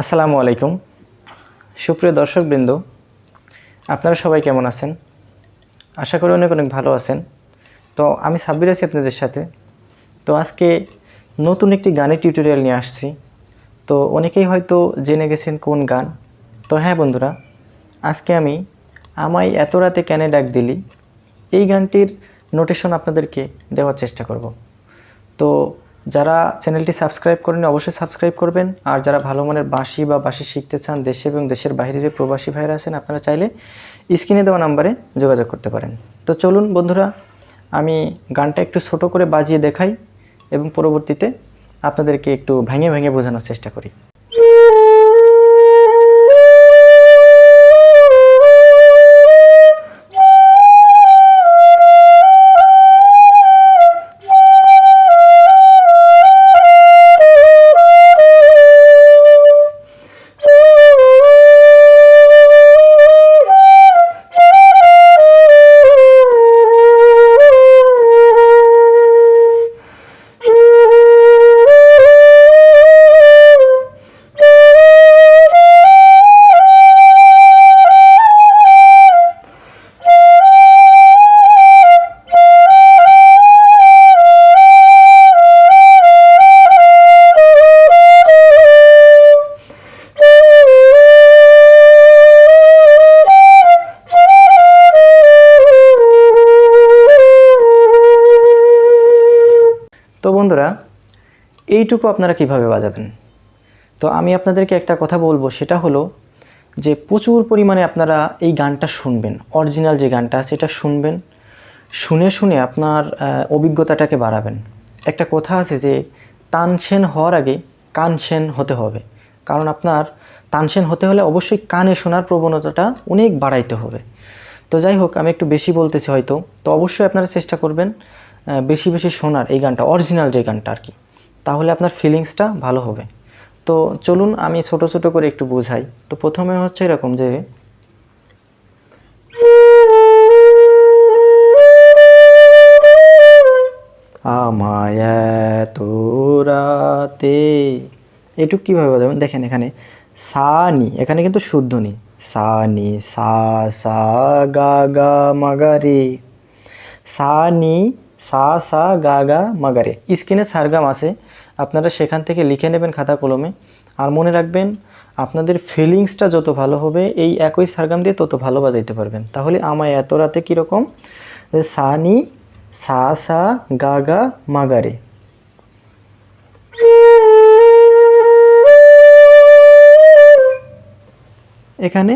আসসালামু আলাইকুম। সুপ্রিয় দর্শকবৃন্দ, আপনারা সবাই কেমন আছেন? আশা করি অনেক অনেক ভালো আছেন। তো আমি সাব্বির আছি আপনাদের সাথে। তো আজকে নতুন একটি গানের টিউটোরিয়াল নিয়ে আসছি। তো অনেকেই হয়তো জেনে গেছেন কোন গান। তো হ্যাঁ বন্ধুরা, আজকে আমি আমায় এত রাতে কেন ডাক দিলি, এই গানটির নোটেশন আপনাদেরকে দেওয়ার চেষ্টা করব। তো যারা চ্যানেলটি সাবস্ক্রাইব করেনি অবশ্যই সাবস্ক্রাইব করবেন। আর যারা ভালো মানের বাঁশি বা বাঁশি শিখতে চান, দেশে এবং দেশের বাইরে যে প্রবাসী ভাইরা আছেন, আপনারা চাইলে স্ক্রিনে দেওয়া নাম্বারে যোগাযোগ করতে পারেন। তো চলুন বন্ধুরা, আমি গানটা একটু ছোট করে বাজিয়ে দেখাই এবং পরবর্তীতে আপনাদেরকে একটু ভেঙে ভেঙে বোঝানোর চেষ্টা করি। তো বন্ধুরা, এইটুকু আপনারা কীভাবে বাজাবেন? তো আমি আপনাদেরকে একটা কথা বলব, সেটা হলো যে প্রচুর পরিমাণে আপনারা এই গানটা শুনবেন, অরিজিনাল যে গানটা আছে এটা শুনবেন, শুনে শুনে আপনার অভিজ্ঞতাটাকে বাড়াবেন। একটা কথা আছে যে তানসেন হওয়ার আগে কানসেন হতে হবে, কারণ আপনার তানসেন হতে হলে অবশ্যই কানে শোনার প্রবণতাটা অনেক বাড়াইতে হবে। তো যাই হোক, আমি একটু বেশি বলতেছি হয়তো, তো অবশ্যই আপনারা চেষ্টা করবেন বেশি বেশি শোনার এই গানটা অরিজিনাল যে গানটা আর কি, তাহলে আপনার ফিলিংসটা ভালো হবে। তো চলুন আমি ছোট ছোট করে একটু বোঝাই। তো প্রথমে হচ্ছে এরকম যে, আমায় তোরাতে এটুক কীভাবে বাজাবেন দেখেন এখানে সা নি এখানে কিন্তু শুদ্ধ নি সা নি সা সা, গা গা মাগা রে। সা নি সা সা, গা গা মাগা রে। স্ক্রিনে সারগাম আছে। আপনারা সেখান থেকে লিখে নেবেন খাতা কলমে। আর মনে রাখবেন, আপনাদের ফিলিংসটা যত ভালো হবে, এই একই সারগাম দিয়ে তত ভালো বাজাইতে পারবেন। তাহলে আমায় এত রাতে কীরকম? যে সা, নি, সা সা, গা গা মাগারে এখানে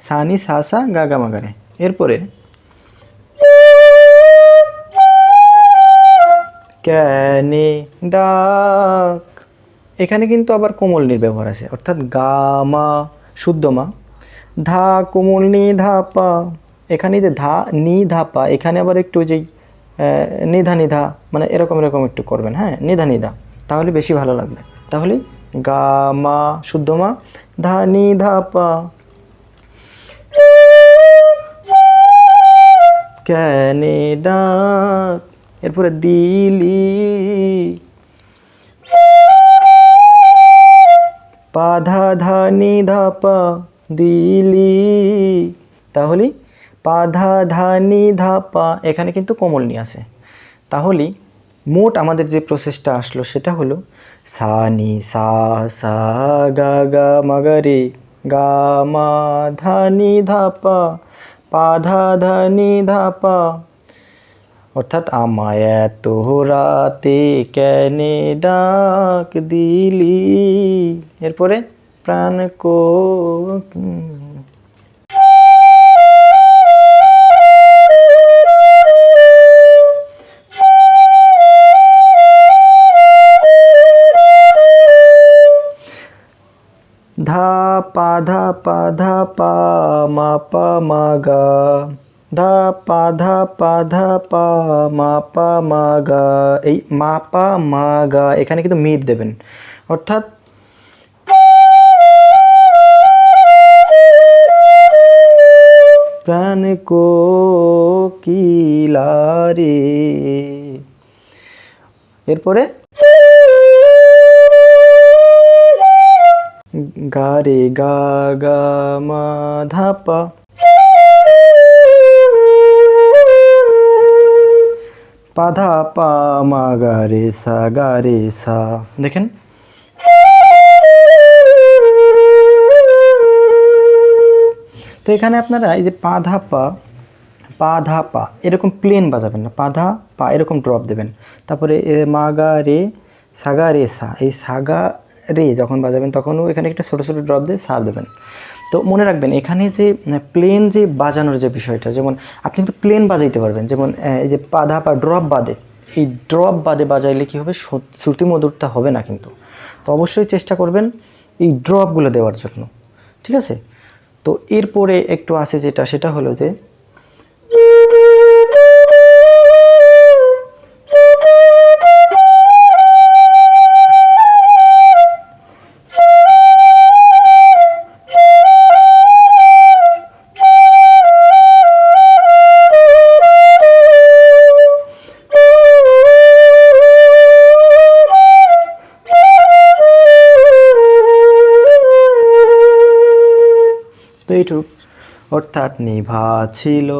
সানি সা সা, গা গা মাগারে এরপরে ক্যানে ডাক। এখানে কিন্তু আবার কোমল নির ব্যবহার আছে, অর্থাৎ গা, মা, শুদ্ধ মা। ধা কোমল নি ধা পা। এখানে যে ধা নি ধা পা, এখানে আবার একটু যেই নিধা নিধা মানে এরকম এরকম একটু করবেন হ্যাঁ? নিধা নিধা তাহলে বেশি ভালো লাগবে। তাহলে গা, মা, শুদ্ধ মা, ধা নি ধা পা। ক্যানে ডাক। এরপরে দিলি। পা ধা ধা নি ধা পা দিলি। তাহলে পা ধা ধা এখানে কিন্তু কোমল নি আছে। তাহলে মোট আমাদের যে প্রসেসটা আসলো সেটা হলো সা, নি, সা সা, গা গা মাগা রে, গা, মা, ধা, নি, ধা, পা পা, ধা ধা, নি, ধা, পা অর্থাৎ আমায় এত রাতে কেনে ডাক দিলি? এরপরে প্রাণ কো ধা পা ধা পা ধা পা মা পা মা গা। ধা পা ধা পা ধা পা, মা পা, মা গা, এই মা পা, মা গা, এখানে কিন্তু মিট দেবেন। অর্থাৎ প্রাণ কো কিলারে এরপরে গা রে, গা গা, মা, ধা পা। পা ধা পা মা গা রে সা গা রে সা। দেখেন। তো এখানে আপনারা এই যে পা ধা পা পা ধা পা, এরকম প্লেন বাজাবেন না। পা পা, এরকম ড্রপ দেবেন। তারপরে মা গা রে সাগা রে সা। এই সাগা রে যখন বাজাবেন, তখনও এখানে একটা ছোটো ছোটো ড্রপ দিয়ে সা দেবেন। তো মনে রাখবেন, এখানে যে প্লেন যে বাজানোর যে বিষয়টা, যেমন আপনি কিন্তু প্লেন বাজাইতে পারবেন, যেমন এই যে পাধা বা ড্রপ বাদে, এই ড্রপ বাদে বাজাইলে কী হবে? শ্রু- শ্রুতি মধুরটা হবে না কিন্তু। তো অবশ্যই চেষ্টা করবেন এই ড্রপগুলো দেওয়ার জন্য, ঠিক আছে? তো এরপরে একটু আছে যেটা, সেটা হলো যে এইটুক। অর্থাৎ নিভা ছিল।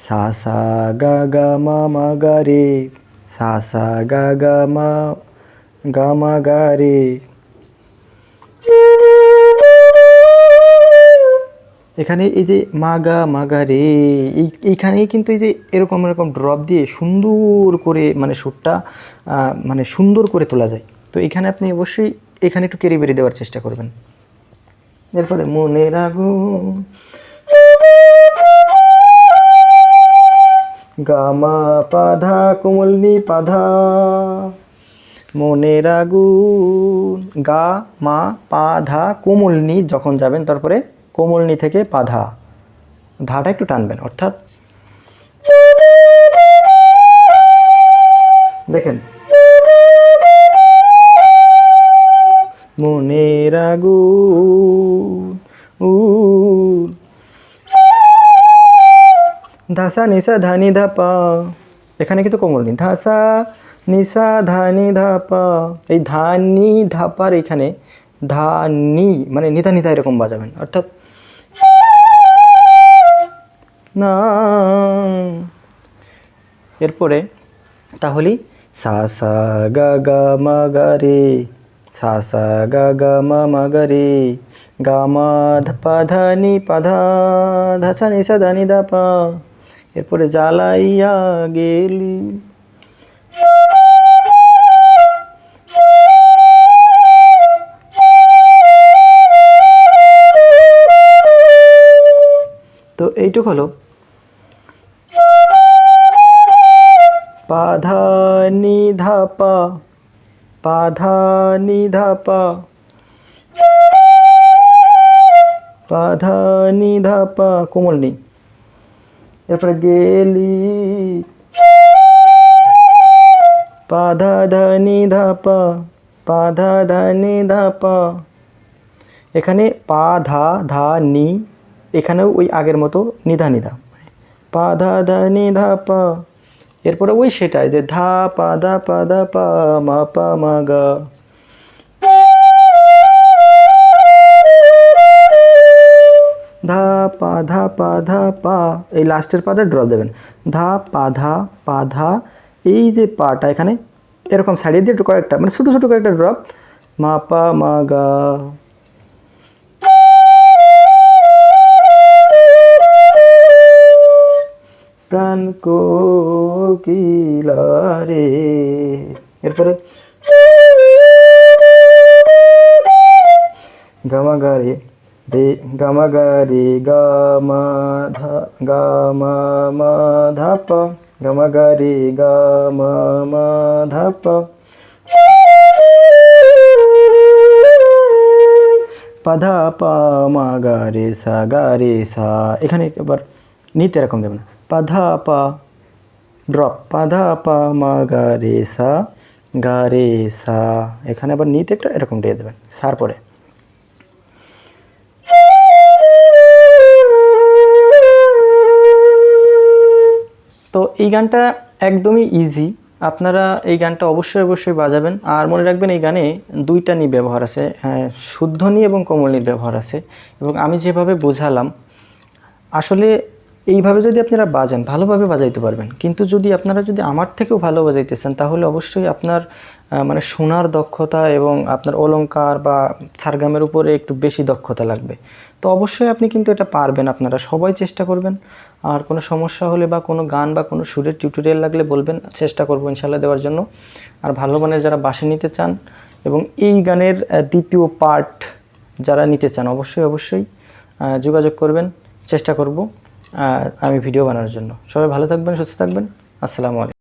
সা সা, গা গা, মা মা রে। সা সা, গা গা, মা গা, মা রে। এখানে এই যে মাগা মাগা রে, এই, এইখানেই কিন্তু এই যে এরকম এরকম ড্রপ দিয়ে সুন্দর করে মানে সুরটা মানে সুন্দর করে তোলা যায়। তো এখানে আপনি অবশ্যই এখানে একটু কেরি বেরি দেওয়ার চেষ্টা করবেন। এরপরে মনের আগুন। গামা পাধা, কোমলনি পাধা। মনের আগুন। গা, মা পাধা কোমলনি যখন যাবেন, তারপরে কোমলনি থেকে পাধা। ধাটা একটু টানবেন, অর্থাৎ দেখেন আগুন উন ধাসা, নিসা, ধানি, ধাপা। এখানে কিন্তু কোমল নি ধাসা, নিসা, ধানি, ধাপা। এই ধানি, ধাপার এখানে ধানি মানে নিধা নিধা এরকম বাজাবেন। অর্থাৎ না। এরপরে তাহলেই সা সা, গা গা, মা, গা, রে। সা সা গা গা মা মা গা রে গা মা ধা পা ধা নি পা ধা ধা সা নি সা ধা নি ধা পা এরপরে জ্বালাইয়া গেলি। তো এইটুক হলো। পাধা নিধা পা। পাধা নিধা পা পাধা নিধা পা কোমল নি এরপরে গেলি পাধা ধনি ধা পা পাধা ধনি ধা পা এখানে পা, ধা ধা, নি, এখানেও ওই আগের মতো নিধা নিধা। পা, ধা ধা, নি ধা পা এরপরে ওই সেটাই যে ধা, পা ধা পা ধা, পা, মা পা, মা, গা। ধা, পা ধা পা ধা, পা। এই লাস্টের পাতে ড্রপ দেবেন। ধা, পা ধা পা, ধা। এই যে পাটা এখানে, এরকম সাইডে দিয়ে একটু কয়েকটা মানে ছোটো ছোটো কয়েকটা ড্রপ মা, পা, মা, গা। প্রাণ কোকিলা এরপরে গামা গা রে রে গামা ধা গামা মা ধা পা গামা গা রে গামা মা ধা পা পাধা পা মা গা রে সা। গা রে সা এখানে এবার নিতে এরকম দেবেন না। পাধা পা ড্রপ পাধা পা মা গা রে সা গা রে সা। এখানে আবার নিতে একটা এরকম দিয়ে দেবেন সার পরে। তো এই গানটা একদমই ইজি আপনারা এই গানটা অবশ্যই অবশ্যই বাজাবেন। আর মনে রাখবেন এই গানে দুইটা নি ব্যবহার আছে। হ্যাঁ, শুদ্ধ নি এবং কোমল নির ব্যবহার আছে। এবং আমি যেভাবে বোঝালাম আসলে এইভাবে যদি আপনারা বাজান, ভালোভাবে বাজাইতে পারবেন। কিন্তু যদি আপনারা যদি আমার থেকেও ভালো বাজাইতেছেন, তাহলে অবশ্যই আপনার মানে শোনার দক্ষতা এবং আপনার অলঙ্কার বা সারগামের উপরে একটু বেশি দক্ষতা লাগবে। তো অবশ্যই আপনি কিন্তু এটা পারবেন আপনারা, সবাই চেষ্টা করবেন। আর কোনো সমস্যা হলে বা কোনো গান বা কোনো সুরের টিউটোরিয়াল লাগলে বলবেন, চেষ্টা করব ইনশাল্লাহ দেওয়ার জন্য। আর ভালো মানের যারা বাসে নিতে চান এবং এই গানের দ্বিতীয় পার্ট যারা নিতে চান, অবশ্যই অবশ্যই যোগাযোগ করবেন, চেষ্টা করব। আর আমি ভিডিও বানানোর জন্য। সবাই ভালো থাকবেন সুস্থ থাকবেন। আসসালামু আলাইকুম।